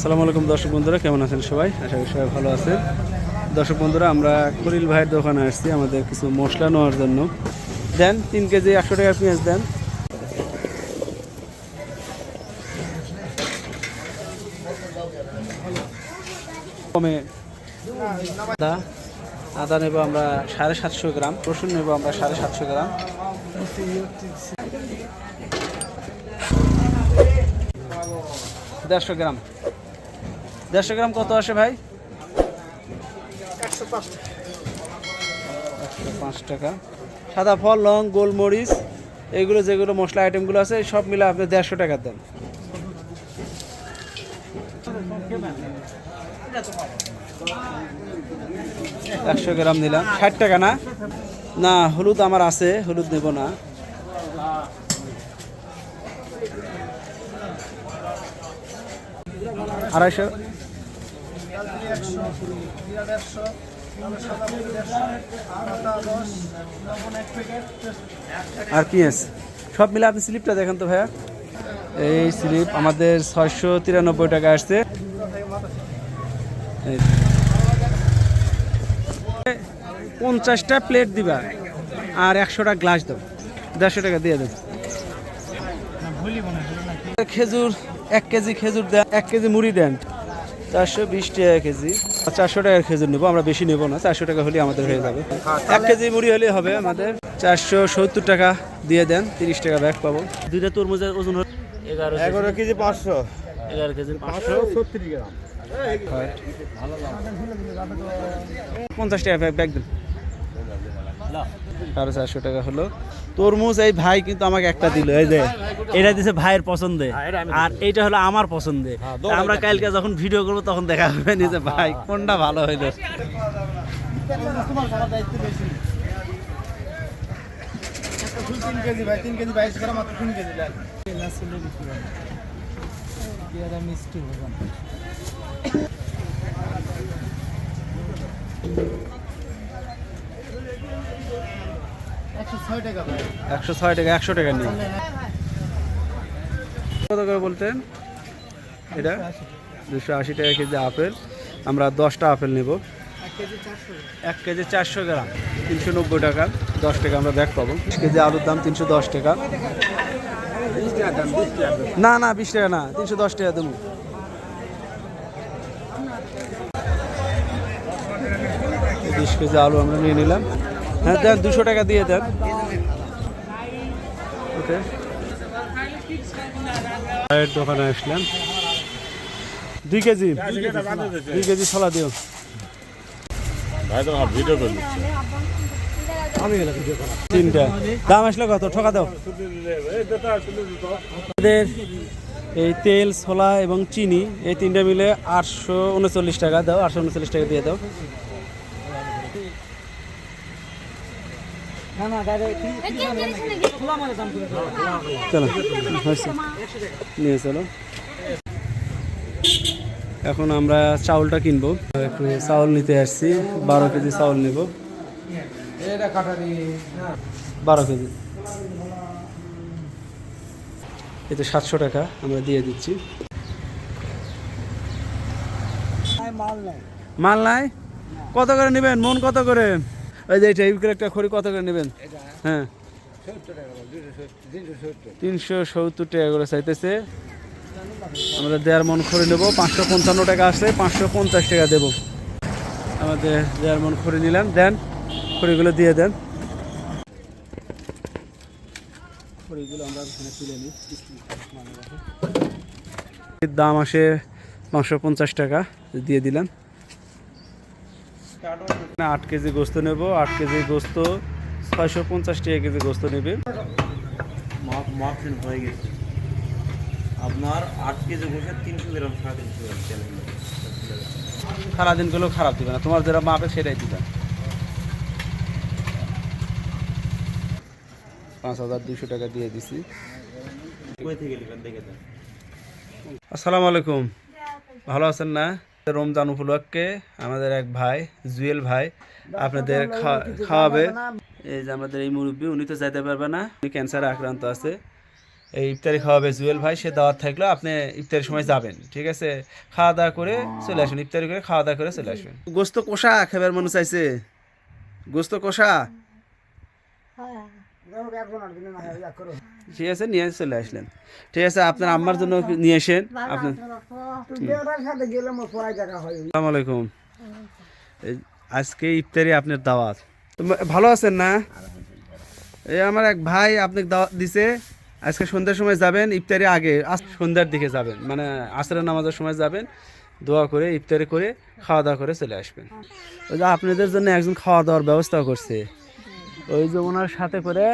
আসসালামু আলাইকুম দর্শক বন্ধুরা, কেমন আছেন সবাই? আশা করি সবাই ভালো আছেন। দর্শক বন্ধুরা, আমরা খলিল ভাইয়ের দোকানে আসছি আমাদের কিছু মশলা নেওয়ার জন্য। দেন, তিন কেজি একশো টাকার পেঁয়াজ দেন। কমে আদা আদা নেব আমরা সাড়ে সাতশো গ্রাম, রসুন নেব আমরা সাড়ে সাতশো গ্রাম। দেড়শো গ্রাম। দেড়শো গ্রাম কত আসে ভাই? একশো পাঁচ টাকা। সাদা ফল লং গোলমরিচ এগুলো যেগুলো মশলা আইটেমগুলো আছে সব মিলে আপনি দেড়শো টাকা দেন। একশো গ্রাম নিলাম। ষাট টাকা না? না হলুদ আমার আছে হলুদ নেব না। আড়াইশো আর পিএস সব মিলে আপনি স্লিপটা দেখেন তো ভাইয়া। এই স্লিপ আমাদের ছয়শো তিরানব্বই টাকা আসছে। পঞ্চাশটা প্লেট দিবা আর একশোটা গ্লাস দাও দেড়শো টাকা দিয়ে দেব। খেজুর এক কেজি খেজুর দেন এক কেজি মুড়ি দেন। চারশো বিশ টাকা কেজি। চারশো টাকার খেজুর নেব আমরা বেশি নেব না চারশো টাকা হলে আমাদের হয়ে যাবে। এক কেজি মুড়ি হলে হবে আমাদের। চারশো সত্তর টাকা দিয়ে দেন তিরিশ টাকা ব্যাগ পাবো। দুইটা তরমুজের ওজন হলো এগারো এগারো কেজি পাঁচশো। এগারো কেজি পাঁচশো। গ্রাম। পঞ্চাশ টাকা ব্যাগ ব্যাগ দেন। সাড়ে চারশো টাকা হলো। তরমুজ এই ভাই কিন্তু আমাকে একটা দিল এই যে এটা দিছে ভাইয়ের পছন্দে। আর এইটা হলো আমার পছন্দে। আমরা কালকে যখন ভিডিও করব তখন দেখা হবে নিজে ভাই কোনটা ভালো হইল। তিন কেজি ভাই তিন কেজি বাইশ গ্রাম মাত্র তিন কেজি দেন একশো ছয় টাকা একশো টাকা নিয়ে কত করে বলতেন? এটা? দুশো আশি টাকা কেজি আপেল। আমরা দশটা আপেল নেব। এক কেজি চারশো গ্রাম। তিনশো নব্বই টাকা। দশ টাকা আমরা ব্যাগ পাবো। কেজি আলুর দাম তিনশো দশ টাকা। না না বিশ টাকা না তিনশো দশ টাকা দেবো। বিশ কেজি আলু আমরা নিয়ে নিলাম। হ্যাঁ দেন দুশো টাকা দিয়ে দেন। ওকে। চায়ের দোকানে আসলাম দুই কেজি। দুই কেজি ছলা দিও। ভাই তো ভিডিও করে দিচ্ছি। তিনটা। দাম আসলে কত? ঠকা দাও। আমাদের এই তেল ছোলা এবং চিনি এই তিনটা মিলে আটশো উনচল্লিশ টাকা। দাও আটশো উনচল্লিশ টাকা দিয়ে দাও। চলো নিয়ে চলো। এখন আমরা চাউলটা কিনবো। একটু চাউল নিতে আসছি। বারো কেজি চাউল নেব। বারো কেজি। এতে সাতশো টাকা আমরা দিয়ে দিচ্ছি। মাল নাই? কত করে নেবেন? মন কত করে? ওই যে এটা এই একটা খড়ি কত করে নেবেন? হ্যাঁ। তিনশো সত্তর। টাকা করে চাইতেছে। আমরা দেড় মন খড়ি নেব পাঁচশো পঞ্চান্ন টাকা আসলে পাঁচশো পঞ্চাশ টাকা দেবো। আমাদের দেড় মন খড়ি নিলাম দেন খড়িগুলো দিয়ে দেন। খড়িগুলো আমরা তুলে নিই। এর দাম আসে পাঁচশো পঞ্চাশ টাকা দিয়ে দিলাম। না আট কেজি গোস্ত নেব আট কেজি গোস্ত ছয়শো পঞ্চাশ টাকা কেজি গোস্ত নেবে মাফিন হয়ে গেছে। আপনার আট কেজি বসে তিনশো গ্রাম সাড়ে তিনশো গ্রাম তেল খারাপ দিবে না তোমার যেটা মাপে সেটাই দিবে। পাঁচ হাজার দুশো টাকা দিয়ে দিছি। আসসালামু আলাইকুম। ভালো আছেন না? রমজান উপলক্ষে আমাদের এক ভাই জুয়েল ভাই আপনাদের খাওয়াবে। এই যে আমাদের এই মুরব্বী উনি তো যাইতে পারবে না উনি ক্যান্সারে আক্রান্ত আছে। এই ইফতারি খাওয়াবে জুয়েল ভাই সে দাওয়াত থাকলেও আপনি ইফতারির সময় যাবেন ঠিক আছে? খাওয়া দাওয়া করে চলে আসবেন ইফতারি করে খাওয়া দাওয়া করে চলে আসবেন গোস্ত কষা খাবার মনে চাইছে। গোস্ত কষা। ঠিক আছে নিয়ে চলে আসলেন। ঠিক আছে আপনার আম্মার জন্য নিয়ে আসেন। আপনার আসসালামু আলাইকুম। এই আজকে ইফতারি আপনার দাওয়াত। ভালো আছেন না? এই আমার এক ভাই আপনাকে দাওয়াত দিছে আজকে সন্ধ্যার সময় যাবেন ইফতারি আগে আজ সন্ধ্যার দিকে যাবেন। মানে আসরের নামাজের সময় যাবেন দোয়া করে ইফতারি করে খাওয়া দাওয়া করে চলে আসবেন। আপনাদের জন্য একজন খাওয়া দাওয়ার ব্যবস্থা করছে। ওই যে ওনার সাথে করে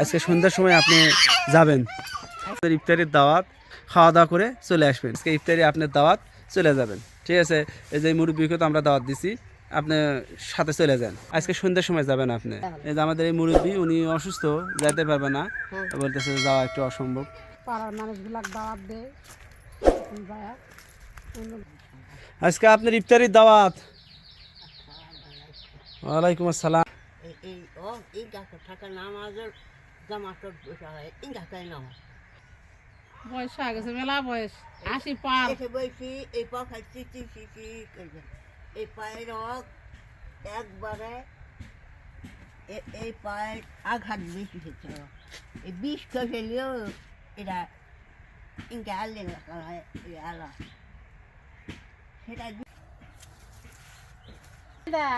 আজকে সন্ধ্যার সময় আপনি যাবেন। ইফতারির দাওয়াত খাওয়া দাওয়া করে চলে আসবেন। আজকে ইফতারি আপনার দাওয়াত চলে যাবেন। ঠিক আছে? এই যে মুরব্বীকে তো আমরা দাওয়াত দিছি আপনি সাথে চলে যান। আজকে সন্ধ্যার সময় যাবেন আপনি। এই যে আমাদের এই মুরব্বী উনি অসুস্থ যাইতে পারবে না। বলতেছে যাওয়া একটু অসম্ভব। পাড়ার দাওয়াত দেয় আজকে আপনার ইফতারির দাওয়াত। ওয়ালাইকুম আসসালাম। ও থাকা নামাজের জামাতর বসা হয় বয়স হয়ে গেছে মেলা বয়স আশি পার এসে বসি এই পা খাচ্ছি চি চি চি করবে এই পায়ের একবারে এই পায়ের আঘাত বেশি হয়েছিল এই বিষ এরা ইনকে আনলেন রাখা হয় এই আলা সেটা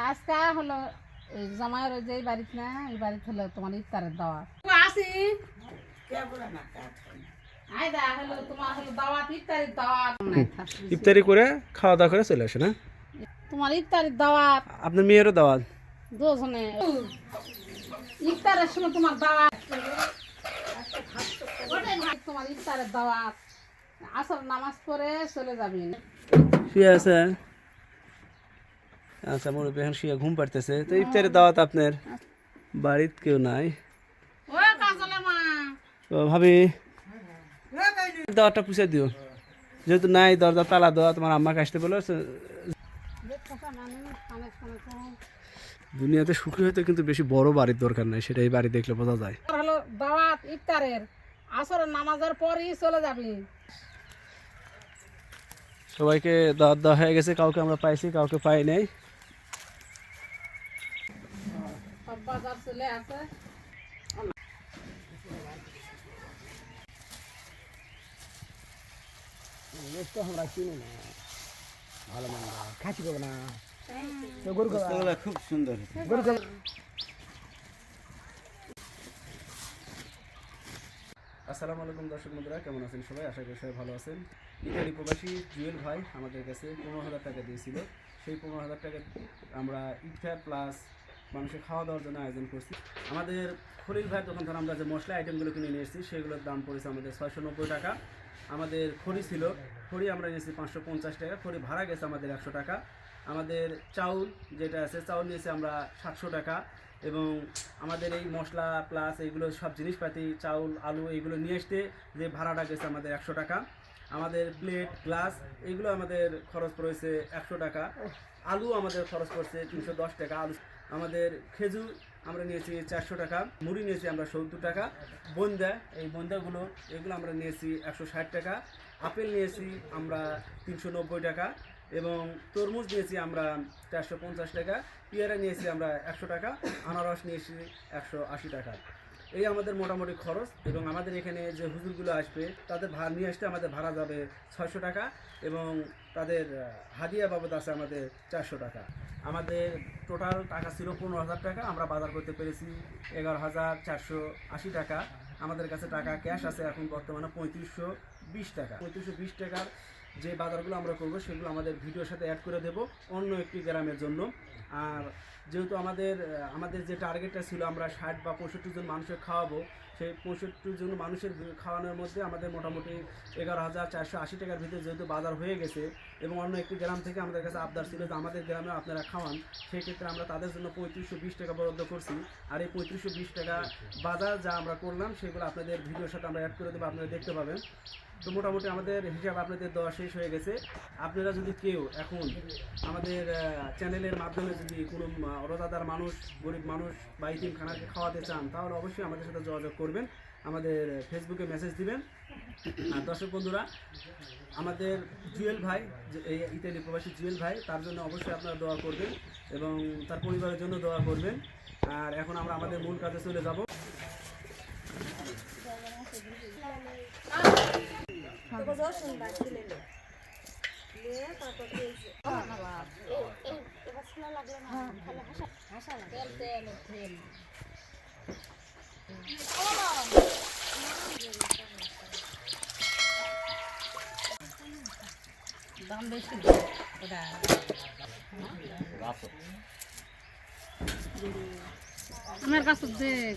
আজকে হলো এই জামাইয়ের ওই যে বাড়িতে না এই বাড়িতে হলো তোমার ইফতারের দাওয়াত। আসি? আই দা হলো তোমার হলো দাওয়াত ইফতারের দাওয়াত। ইফতারি করে খাওয়া দাওয়া করে চলে আসেন হ্যাঁ তোমার ইফতারের দাওয়াত। আপনার মেয়েরও দাওয়াত? দুজনে। ইফতারের সময় তোমার দাওয়াত। তোমার ইফতারের দাওয়াত। আসর নামাজ পড়ে চলে যাবি। শুয়ে আছে? আচ্ছা মুরব্বী এখন শুয়ে ঘুম পাড়তেছে। তো ইফতারের দাওয়াত আপনার? বাড়িতে কেউ নাই। ও কাজলে মা তো ভাবি দাওয়াতটা পুষে দিও। যেহেতু নাই দরজা তালা দেওয়া তোমার আম্মাকে আসতে বলো দুনিয়াতে সুখী হতে কিন্তু বেশি বড় বাড়ির দরকার নাই সেটা এই বাড়ি দেখলে বোঝা যায়। হলো দাওয়াত ইফতারের। আসরের নামাজের পরই চলে যাবি। সবাইকে দাওয়াত দেওয়া হয়ে গেছে কাউকে আমরা পাইছি কাউকে পাই নাই সব বাজার চলে আছে। খুব সুন্দর। আসসালামু আলাইকুম দর্শক বন্ধুরা কেমন আছেন সবাই? আশা করি সবাই ভালো আছেন। ইতালি প্রবাসী জুয়েল ভাই আমাদের কাছে পনেরো হাজার টাকা দিয়েছিল। সেই পনেরো হাজার টাকা আমরা ইফতার প্লাস মানুষের খাওয়া দাওয়ার জন্য আয়োজন করছি। আমাদের খলিল ভাইয়ের দোকান থেকে আমরা যে মশলা আইটেমগুলো কিনে নিয়ে এসেছি, সেগুলোর দাম পড়েছে আমাদের ছয়শো নব্বই টাকা। আমাদের খড়ি ছিল, খড়ি আমরা নিয়েছি পাঁচশো পঞ্চাশ টাকা, খড়ি ভাড়া গেছে আমাদের একশো টাকা। আমাদের চাউল যেটা আছে, চাউল নিয়েছি আমরা সাতশো টাকা এবং আমাদের এই মশলা প্লাস এইগুলো সব জিনিসপাতি, চাউল, আলু এইগুলো নিয়ে আসতে যে ভাড়াটা গেছে আমাদের একশো টাকা। আমাদের প্লেট গ্লাস এইগুলো আমাদের খরচ পড়েছে একশো টাকা। আলু আমাদের খরচ পড়ছে তিনশো দশ টাকা। আলু আমাদের খেজুর আমরা নিয়েছি চারশো টাকা, মুড়ি নিয়েছি আমরা সত্তর টাকা, বন্দা, এই বন্দাগুলো, এগুলো আমরা নিয়েছি একশো ষাট টাকা, আপেল নিয়েছি আমরা তিনশো নব্বই টাকা এবং তরমুজ নিয়েছি আমরা চারশো পঞ্চাশ টাকা, পেয়ারা নিয়েছি আমরা একশো টাকা, আনারস নিয়েছি একশো আশি টাকা। এই আমাদের মোটামুটি খরচ এবং আমাদের এখানে যে হুজুরগুলো আসবে, তাদের ভাড়া নিয়ে আসতে আমাদের ভাড়া যাবে ছয়শো টাকা এবং তাদের হাদিয়া বাবদ আছে আমাদের চারশো টাকা। আমাদের টোটাল টাকা ছিল পনেরো হাজার টাকা, আমরা বাজার করতে পেরেছি এগারো হাজার চারশো আশি টাকা। আমাদের কাছে টাকা ক্যাশ আছে এখন বর্তমানে পঁয়ত্রিশশো বিশ টাকা। পঁয়ত্রিশশো বিশ টাকার যে বাজারগুলো আমরা করব, সেগুলো আমাদের ভিডিওর সাথে অ্যাড করে দেব অন্য একটি গ্রামের জন্য। আর যেহেতু আমাদের আমাদের যে টার্গেটটা ছিল আমরা ষাট বা পঁয়ষট্টি জন মানুষের খাওয়াবো সেই পঁয়ষট্টি জন মানুষের খাওয়ানোর মধ্যে আমাদের মোটামুটি এগারো হাজার চারশো আশি টাকার ভিতরে যেহেতু বাজার হয়ে গেছে এবং অন্য একটি গ্রাম থেকে আমাদের কাছে আবদার ছিল যে আমাদের গ্রামে আপনারা খাওয়ান, সেই ক্ষেত্রে আমরা তাদের জন্য পঁয়ত্রিশশো বিশ টাকা বরাদ্দ করছি। আর এই পঁয়ত্রিশশো বিশ টাকা বাজার যা আমরা করলাম, সেগুলো আপনাদের ভিডিওর সাথে আমরা অ্যাড করে দেবো, আপনারা দেখতে পাবেন। তো মোটামুটি আমাদের হিসাব আপনাদের দেওয়া শেষ হয়ে গেছে। আপনারা যদি কেউ এখন আমাদের চ্যানেলের মাধ্যমে যদি কোনো আহ, রোজাদার মানুষ গরিব মানুষ বা ইতিম খানাকে খাওয়াতে চান তাহলে অবশ্যই আমাদের সাথে যোগাযোগ করবেন। আমাদের ফেসবুকে মেসেজ দিবেন। আর দর্শক বন্ধুরা আমাদের জুয়েল ভাই এই ইতালি প্রবাসী জুয়েল ভাই তার জন্য অবশ্যই আপনারা দোয়া করবেন এবং তার পরিবারের জন্য দোয়া করবেন। আর এখন আমরা আমাদের মূল কাজে চলে যাব। তেল তেল তেল দাম বেশি এটা আমার কাছে দেখ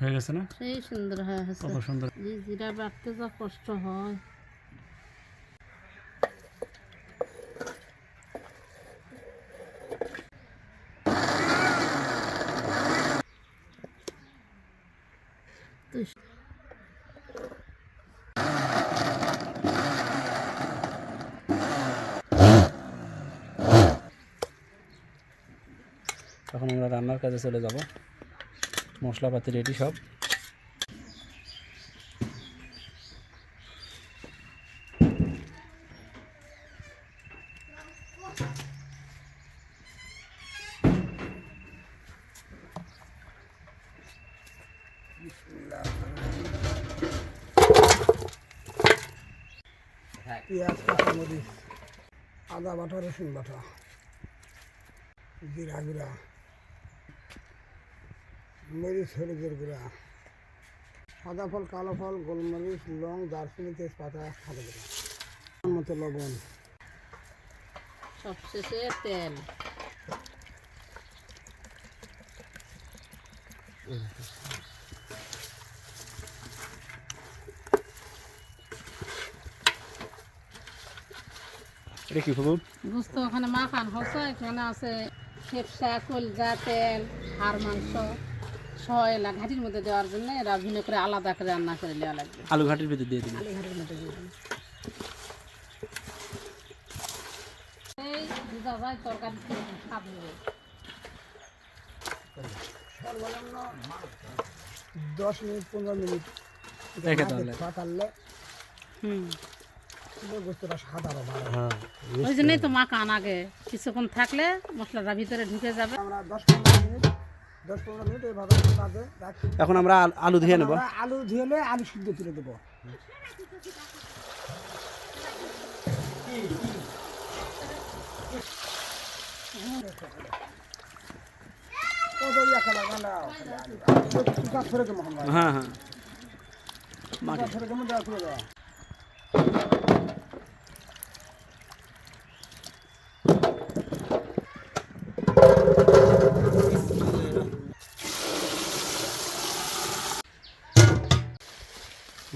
হয়ে গেছে না? সেই সুন্দর হয়ে গেছে। কত সুন্দর। জিরা বাটতে যা কষ্ট হয়। এখন আমরা রান্নার কাজে চলে যাব। মশলাপাতি রেডি সব। পেঁয়াজ কাঁচামরিচ আদা বাটা রসুন বাটা জিরা গুঁড়া। মরিচ হলুদের গুঁড়া সাদা ফল কালো ফল গোলমরিচ লং দারচিনি তেজপাতা সাদা গুঁড়া মতো লবণ। সবশেষে তেল। এটা কি ফুবু বুঝতো ওখানে মাখান হচ্ছে এখানে আছে খেপসা কলজা তেল হাড় মাংস। সয়লা ঘাটির মধ্যে দেওয়ার জন্য এরা ভিন্ন করে আলাদা করে রান্না করে দেওয়া লাগবে। আলু ঘাটির ভিতর দিয়ে দিন। আলু ঘাটির মধ্যে দিয়ে দিন। এই যায় তরকারি দশ মিনিট পনেরো মিনিট রেখে তাহলে পাতালে হুম। হ্যাঁ ওই জন্যই তো মাখান আগে। কিছুক্ষণ থাকলে মশলাটা ভিতরে ঢুকে যাবে। আমরা দশ পনেরো মিনিট দশ পনেরো মিনিট এইভাবে এখন আমরা আলু ধুয়ে নেব। আলু ধুয়েলে আলু সিদ্ধ তুলে দেবো। হ্যাঁ হ্যাঁ।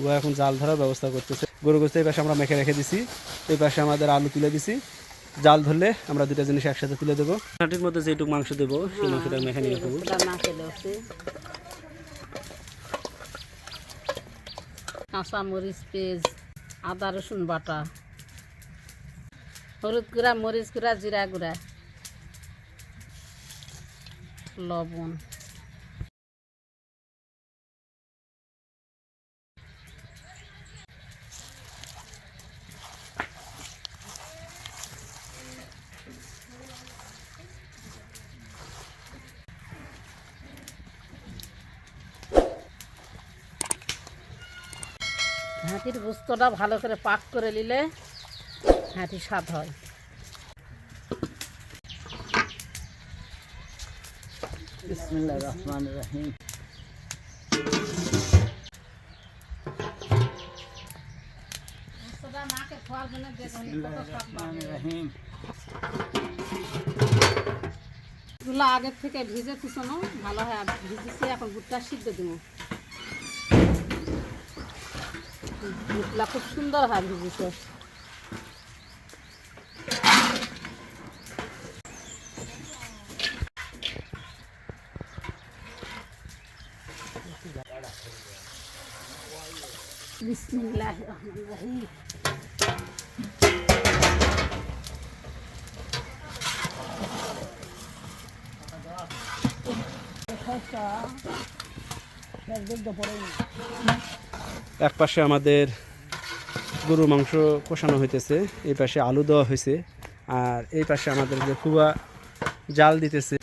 ও এখন জাল ধরার ব্যবস্থা করতেছে। গরু গোস্ত এই পাশে আমরা মেখে রেখে দিছি, এই পাশে আমাদের আলু তুলে দিছি। জাল ধরলে আমরা দুটা জিনিস একসাথে তুলে দেবো। হাঁটির মধ্যে যেটুকু মাংস দেবো, সেই মাংসটা মেখে নিয়ে দেবো কাঁচা মরিচ পেঁয়াজ, আদা, রসুন বাটা, হলুদ গুঁড়া, মরিচ গুঁড়া, জিরা গুঁড়া, লবণ। গোস্তটা ভালো করে পাক করে নিলে হাঁটি স্বাদ হয়। বিসমিল্লাহ রহমান রহিম। আগের থেকে ভিজে পিছনো ভালো হয়। আর ভিজেছি এখন বুটটা সিদ্ধ দিব। খুব সুন্দর হয় ভিজেছে। এক পাশে আমাদের গরুর মাংস কষানো হইতেছে, এই পাশে আলু দেওয়া হয়েছে আর এই পাশে আমাদের যে খুবা জাল দিতেছে।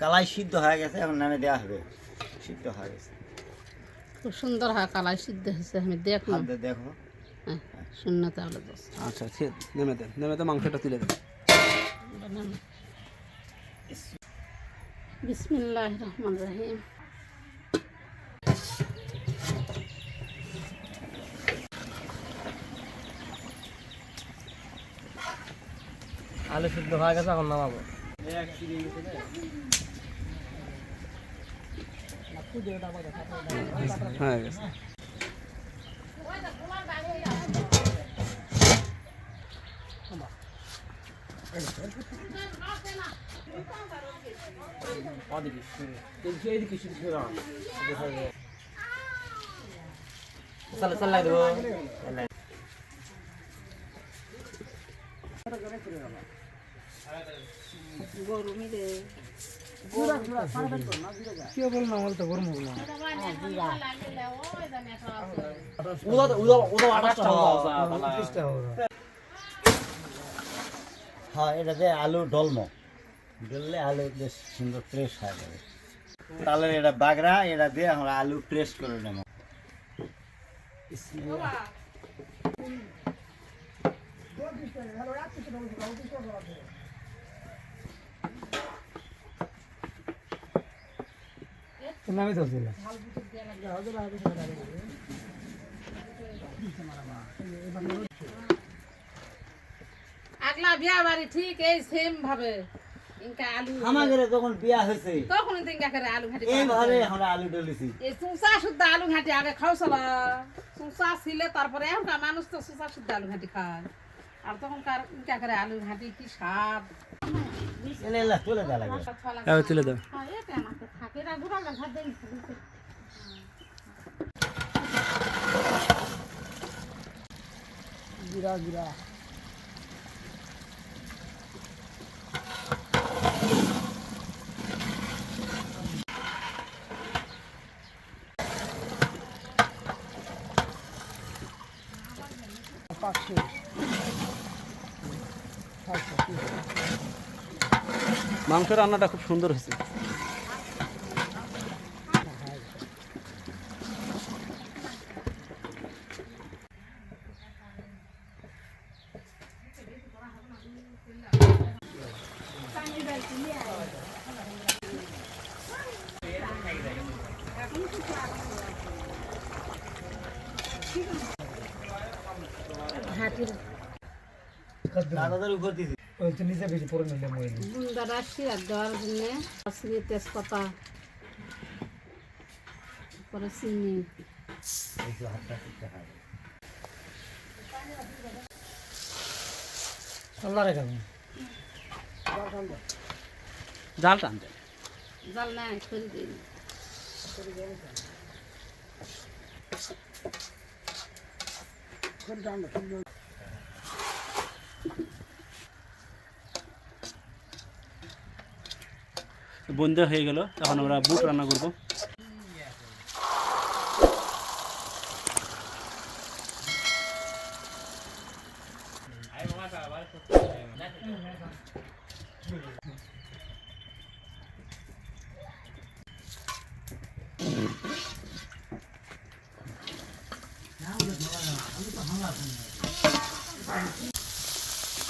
কালাই সিদ্ধ হয়ে গেছে, এখন নামে দেওয়া হবে। সিদ্ধ হয়ে গেছে। খুব সুন্দর হয় কালাই সিদ্ধ হয়েছে আমি দেখলাম। দেখো। হ্যাঁ শূন্য তাহলে আচ্ছা ঠিক নেমে দেন নেমে দেন মাংসটা তুলে দেন বিসমিল্লাহ রহমান রহিম। আলু সিদ্ধ হয়ে গেছে এখন নামাবো। হয়ে চালে চালাই দেবো গরু মিলে। হ্যাঁ এটা যে আলু ডলম ডললে আলু বেশ সুন্দর প্রেস হয়ে যাবে তাহলে এটা বাগড়া এটা দিয়ে আমরা আলু প্রেস করে নেব নামে চলছিল। আগলা বিয়া বাড়ি ঠিক এই সেম ভাবে। আলু। আমাদের যখন বিয়া হয়েছে তখন তিনকা করে আলু ঘাটি এইভাবে আমরা আলু ডলেছি এই সুসা শুদ্ধ আলু ঘাটি আগে খাওছিল সুসা ছিলে তারপরে এখনকার মানুষ তো সুসা শুদ্ধ আলু ঘাটি খায়। আর তখনকার ইনকা করে আলু ঘাটি কি স্বাদ? চলে দেওয়া লাগবে এবার তুলে দেন হ্যাঁ, এটা আমাকে থাকে এরা গুড়া ঘাট দেন জিরা জিরা পাঁচশো মাংস রান্নাটা খুব সুন্দর হয়েছে উপর দিছি তো নিচে বেশি পরে নিলে মই বুন্দাটা সিরাত দেওয়ার জন্য কাশ্মীর তেজপাতা পরে চিনি। আল্লাহ রেখা জাল টান দেন জাল নাই ছড়ি দিই। বন্ধ হয়ে গেল তখন আমরা বুট রান্না করব।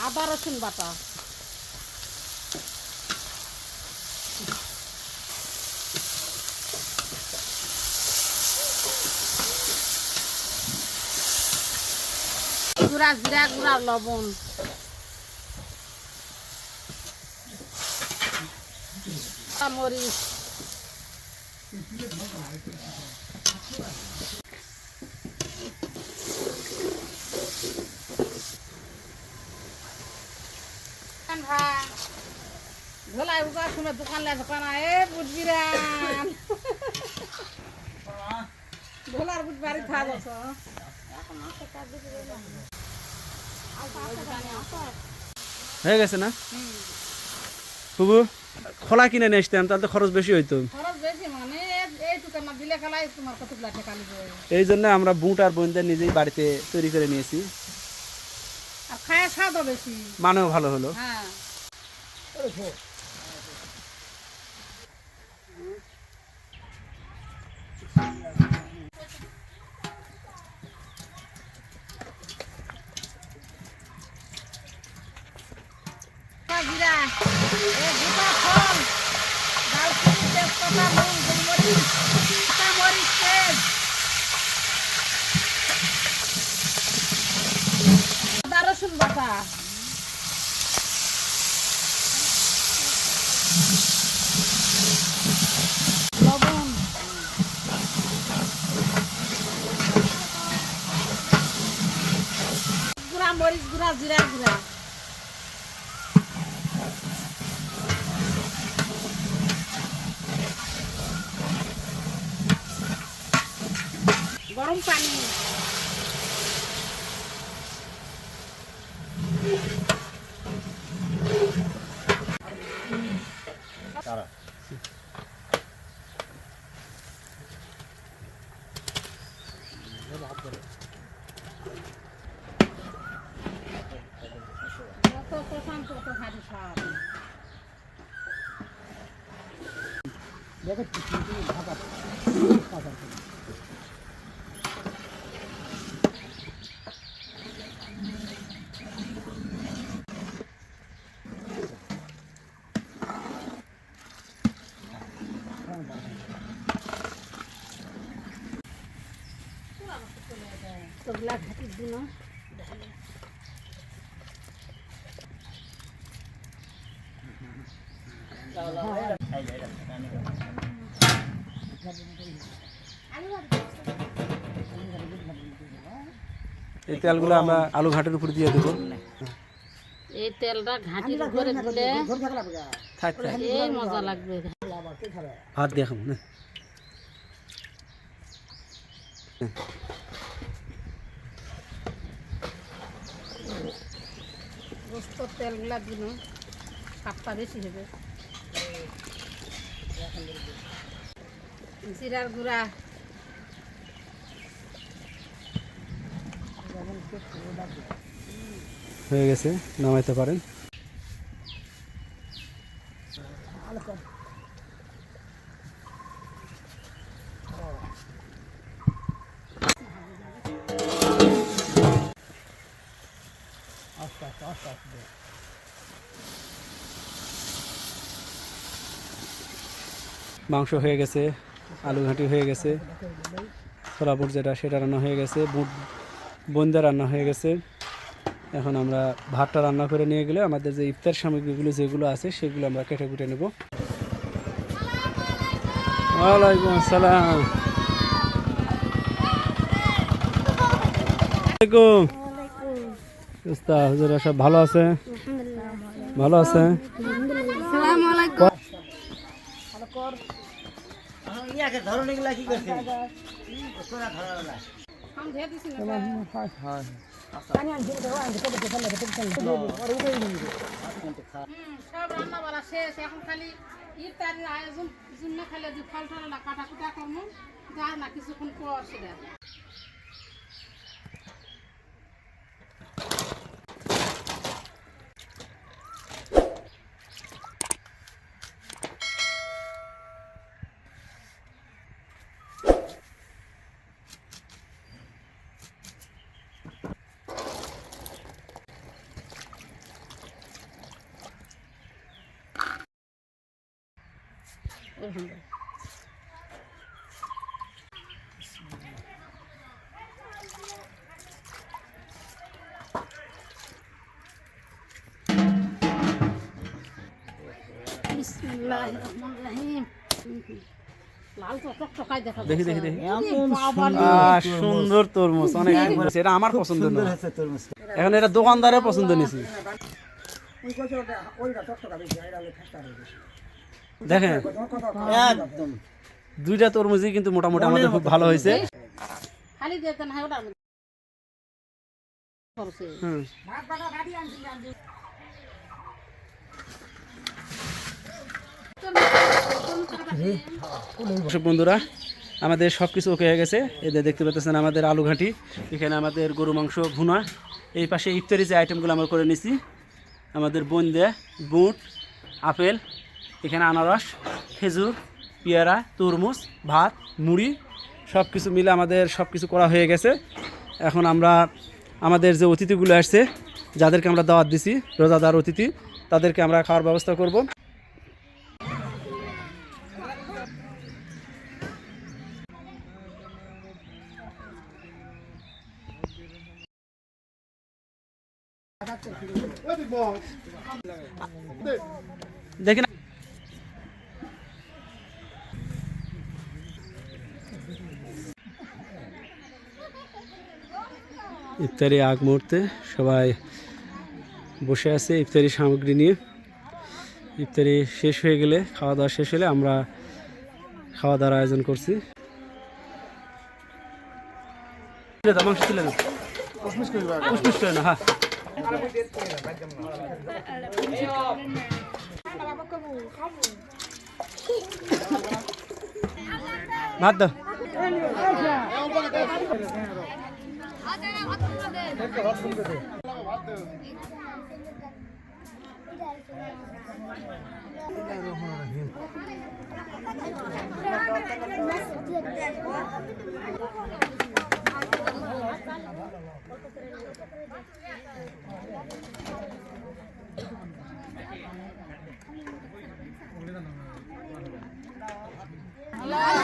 আবার আছেন বাটা। গুঁড়া জিরা গুঁড়া লবণ। মরিচ ধোলাই উগার সময় দোকান লাগে দোকান এ বুঝবিরান। ধোলার বুঝ বাড়ি থাক। হয়ে গেছে না? শুভু খোলা কিনে নিয়ে আসতাম তাহলে তো খরচ বেশি হইতো। মানে এই জন্য আমরা বুট আর বোনদের নিজেই বাড়িতে তৈরি করে নিয়েছি। মানেও ভালো হলো। হ্যাঁ জিরা এ গোটা ফল দালচিনি তেজপাতা লবঙ্গ গোলমরিচ গোটা মরিচ তেজ আদা রসুন বাটা লবণ গুঁড়া মরিচ গুঁড়া জিরা গুঁড়া গরম পানি তারা যত প্রশান্ত তত ভারী স্বাদ দেখো ঢাকা তোগুলা ঘাটির দিন এই তেলগুলো আমরা আলু ঘাটের উপর দিয়ে দেবো। এই তেলটা ঘাটির উপরে দিলে এই মজা লাগবে। ভাত দিয়ে খাব না। তেলগুলা দিন বেশি হবে। জিরার গুঁড়া হয়ে গেছে, নামাইতে পারেন। মাংস হয়ে গেছে আলু ঘাঁটি হয়ে গেছে ছোলা বুট যেটা, সেটা রান্না হয়ে গেছে, বুট বন্দা রান্না হয়ে গেছে। এখন আমরা ভাতটা রান্না করে নিয়ে গেলে আমাদের যে ইফতার সামগ্রীগুলো যেগুলো আছে সেগুলো আমরা কেটে কুটে নেব। ওয়ালাইকুম আসসালাম। ওয়ালাইকুম। হুজুরা সব ভালো আছে? ভালো আছে? ইয়াকে ধরন এগুলা কি করছে সব রান্না বাড়া শেষ এখন খালি ইফতারির আয়োজন খালি ফল টল কাটা কুটা করব যা না কিছুক্ষণ পর সেটা দেখা দেখি দেখি। সুন্দর তরমুজ। অনেক এটা আমার পছন্দ না এখন এটা দোকানদারের পছন্দ নিছি। ওই দেখেন। একদম। দুইটা তরমুজই কিন্তু মোটামুটি আমাদের খুব ভালো হয়েছে। দিয়ে হ্যাঁ বন্ধুরা আমাদের সব কিছু ওকে হয়ে গেছে। এদের দেখতে পাচ্ছেন আমাদের আলু ঘাঁটি এখানে আমাদের গরু মাংস ভুনা। এই পাশে ইফতারি যে আইটেমগুলো আমরা করে নিছি আমাদের বোন্দে বুট আপেল এখানে আনারস, খেজুর, পেয়ারা, তরমুজ, ভাত, মুড়ি সব কিছু মিলে আমাদের সব কিছু করা হয়ে গেছে। এখন আমরা আমাদের যে অতিথিগুলো আসছে, যাদেরকে আমরা দাওয়াত দিছি, রোজাদার অতিথি, তাদেরকে আমরা খাওয়ার ব্যবস্থা করব। দেখেন ইফতারি আগ মুহূর্তে সবাই বসে আছে ইফতারি সামগ্রী নিয়ে। ইফতারি শেষ হয়ে গেলে খাওয়া দাওয়া শেষ হলে আমরা খাওয়া দাওয়ার আয়োজন করছি। হ্যাঁ। ভাত দাও। 그러니까 나.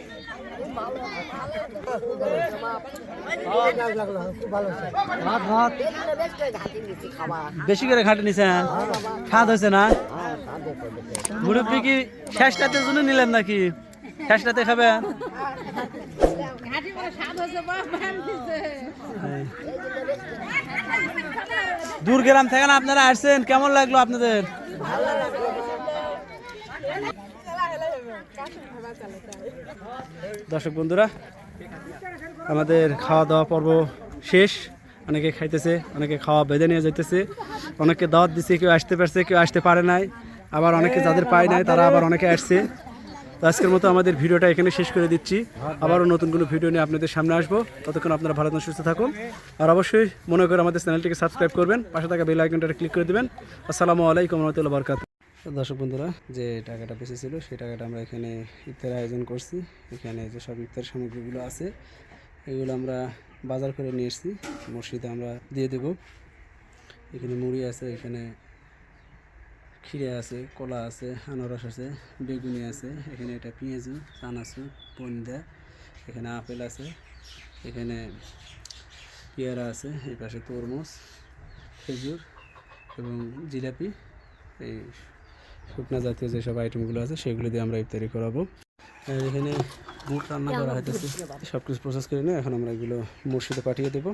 দেন, খান। বেশি করে ঘাটে নিছেন? স্বাদ হয়েছে না? মুরব্বী কি শেষ রাতের জন্য নিলেন নাকি? শেষ রাতে দূর গ্রাম থেকে না আপনারা আসছেন? কেমন লাগল আপনাদের? দর্শক বন্ধুরা, আমাদের খাওয়া দাওয়া পর্ব শেষ। অনেকে খাইতেছে, অনেকে খাওয়া বেঁধে নিয়ে যাইতেছে। অনেকে দাওয়াত দিছে, কেউ আসতে পারছে, কেউ আসতে পারে নাই। আবার অনেকে যাদের পায় নাই, তারা আবার অনেকে আসছে। তো আজকের মতো আমাদের ভিডিওটা এখানে শেষ করে দিচ্ছি। আবারও নতুন কোনো ভিডিও নিয়ে আপনাদের সামনে আসব। ততক্ষণ আপনারা ভালো সুস্থ থাকুন। আর অবশ্যই মনে করে আমাদের চ্যানেলটিকে সাবস্ক্রাইব করবেন। পাশে থাকা বেল আইকনটা ক্লিক করে দেবেন। আসসালামু আলাইকুম রহমতুল্লাহ বরকাত দর্শক বন্ধুরা, যে টাকাটা বেঁচে ছিল সেই টাকাটা আমরা এখানে ইফতার আয়োজন করছি। এখানে যে সব ইফতার সামগ্রীগুলো আছে, এগুলো আমরা বাজার করে নিয়ে এসেছি। মসজিদে আমরা দিয়ে দেব। এখানে মুড়ি আছে, এখানে ক্ষীরে আছে, কলা আছে, আনারস আছে, বেগুনি আছে, এখানে এটা পেঁয়াজু চানাচু পন্দা এখানে আপেল আছে, এখানে পেয়ারা আছে, এই পাশে তরমুজ, খেজুর এবং জিলাপি, এই শুকনা জাতীয় যেসব আইটেমগুলো আছে, সেগুলো দিয়ে আমরা ইফতারি করাবো। এখানে মুখ রান্না করা হয়েছে সব কিছু প্রসেস করে নিয়ে এখন আমরা এগুলো মুর্শিদে পাঠিয়ে দেবো।